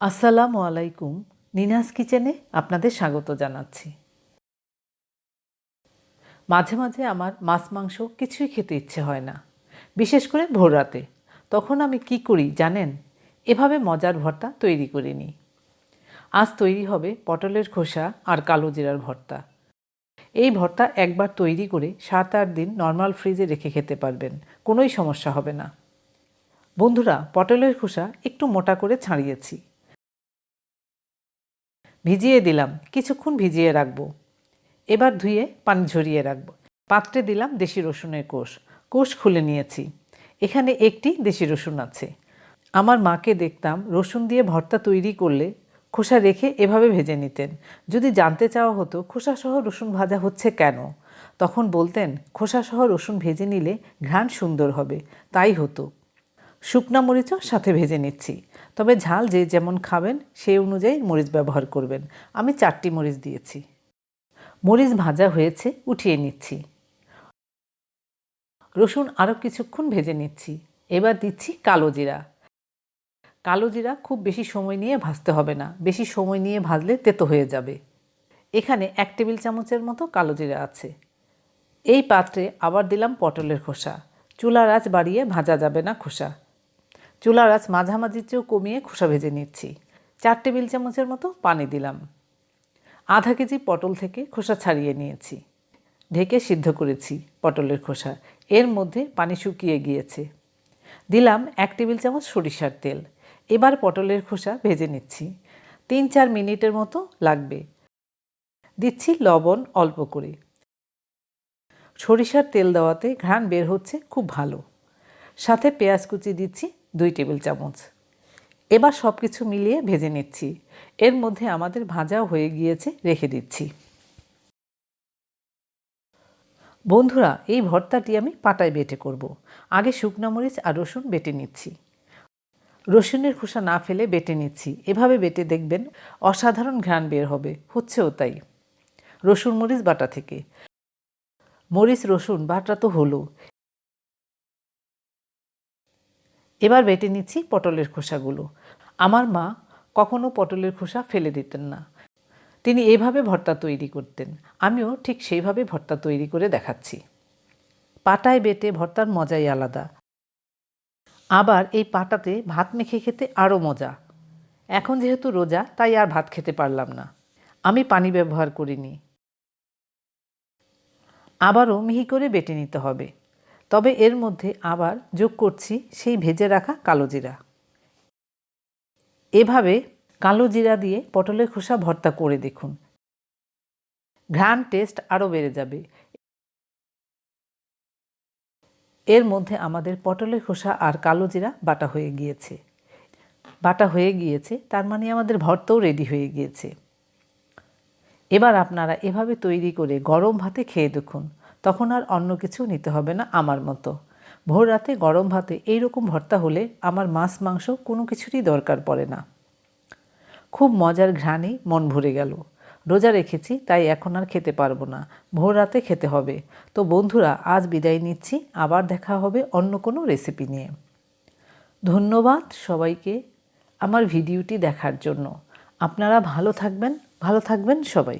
আসসালামু আলাইকুম, নিনাস কিচেনে আপনাদের স্বাগত জানাচ্ছি। মাঝে মাঝে আমার মাছ মাংস কিছুই খেতে ইচ্ছে হয় না, বিশেষ করে ভোর রাতে। তখন আমি কি করি জানেন? এভাবে মজার ভর্তা তৈরি করে নিই। আজ তৈরি হবে পটলের খোসা আর কালো জিরার ভর্তা। এই ভর্তা একবার তৈরি করে সাত আট দিন নর্মাল ফ্রিজে রেখে খেতে পারবেন, কোনোই সমস্যা হবে না। বন্ধুরা, পটলের খোসা একটু মোটা করে ছাড়িয়েছি। ভিজিয়ে দিলাম, কিছুক্ষণ ভিজিয়ে রাখব। এবার ধুয়ে পানি ঝরিয়ে রাখব। পাত্রে দিলাম দেশি রসুনের কোষ। কোষ খুলে নিয়েছি। এখানে একটি দেশি রসুন আছে। আমার মাকে দেখতাম রসুন দিয়ে ভর্তা তৈরি করলে খোসা রেখে এভাবে ভেজে নিতেন। যদি জানতে চাওয়া হতো, খোসাসহ রসুন ভাজা হচ্ছে কেন? তখন বলতেন, খোসাসহ রসুন ভেজে নিলে ঘ্রাণ সুন্দর হবে। তাই হতো। শুকনা মরিচও সাথে ভেজে নিচ্ছি। তবে ঝাল যে যেমন খাবেন সেই অনুযায়ী মরিচ ব্যবহার করবেন। আমি চারটি মরিচ দিয়েছি। মরিচ ভাজা হয়েছে, উঠিয়ে নিচ্ছি। রসুন আরও কিছুক্ষণ ভেজে নিচ্ছি। এবার দিচ্ছি কালো জিরা। কালো জিরা খুব বেশি সময় নিয়ে ভাজতে হবে না। বেশি সময় নিয়ে ভাজলে তেতো হয়ে যাবে। এখানে এক টেবিল চামচের মতো কালো জিরা আছে। এই পাত্রে আবার দিলাম পটলের খোসা। চুলার আঁচ বাড়িয়ে ভাজা যাবে না খোসা। চুলার আঁচ মাঝামাঝি চেয়েও কমিয়ে খোসা ভেজে নিচ্ছি। চার টেবিল চামচের মতো পানি দিলাম। আধা কেজি পটল থেকে খোসা ছাড়িয়ে নিয়েছি। ঢেকে সিদ্ধ করেছি পটলের খোসা। এর মধ্যে পানি শুকিয়ে গিয়েছে। দিলাম এক টেবিল চামচ সরিষার তেল। এবার পটলের খোসা ভেজে নিচ্ছি। তিন চার মিনিটের মতো লাগবে। দিচ্ছি লবণ অল্প করে। সরিষার তেল দেওয়াতে ঘ্রাণ বের হচ্ছে খুব ভালো। সাথে পেঁয়াজ কুচি দিচ্ছি দুই টেবিল চামচ। এবার সব কিছু মিলিয়ে ভেজে নিচ্ছি। এর মধ্যে আমাদের ভাজাও হয়ে গিয়েছে, রেখে দিচ্ছি। বন্ধুরা, এই ভর্তাটি আমি পাটায় বেটে করব। আগে শুকনো মরিচ আর রসুন বেটে নিচ্ছি। রসুনের খোসা না ফেলে বেটে নিচ্ছি। এভাবে বেটে দেখবেন অসাধারণ ঘ্রাণ বের হবে। হচ্ছেও তাই। রসুন মরিচ বাটা থেকে। মরিচ, রসুন বাটা তো হলো। এবার বেটে নিচ্ছি পটলের খোসাগুলো। আমার মা কখনো পটলের খোসা ফেলে দিতেন না। তিনি এভাবে ভর্তা তৈরি করতেন। আমিও ঠিক সেইভাবে ভর্তা তৈরি করে দেখাচ্ছি। পাটায় বেটে ভর্তার মজাই আলাদা। আবার এই পাটাতে ভাত মেখে খেতে আরও মজা। এখন যেহেতু রোজা, তাই আর ভাত খেতে পারলাম না। আমি পানি ব্যবহার করিনি। আবারও মিহি করে বেটে নিতে হবে। তবে এর মধ্যে আবার যোগ করছি সেই ভেজে রাখা কালো জিরা। এভাবে কালো জিরা দিয়ে পটলের খোসা ভর্তা করে দেখুন। ঘ্রাণ টেস্ট আরও বেড়ে যাবে। এর মধ্যে আমাদের পটলের খোসা আর কালো জিরা বাটা হয়ে গিয়েছে। বাটা হয়ে গিয়েছে, তার মানে আমাদের ভর্তাও রেডি হয়ে গিয়েছে। এবার আপনারা এভাবে তৈরি করে গরম ভাতে খেয়ে দেখুন। তখন আর অন্য কিছু নিতে হবে না আমার মতো। ভোর রাতে গরম ভাতে এইরকম ভর্তা হলে আমার মাছ, মাংস কোনো কিছুরই দরকার পড়ে না। খুব মজার ঘ্রাণে মন ভরে গেল। রোজা রেখেছি, তাই এখন আর খেতে পারব না। ভোর রাতে খেতে হবে। তো বন্ধুরা, আজ বিদায় নিচ্ছি। আবার দেখা হবে অন্য কোনো রেসিপি নিয়ে। ধন্যবাদ সবাইকে আমার ভিডিওটি দেখার জন্য। আপনারা ভালো থাকবেন ভালো থাকবেন সবাই।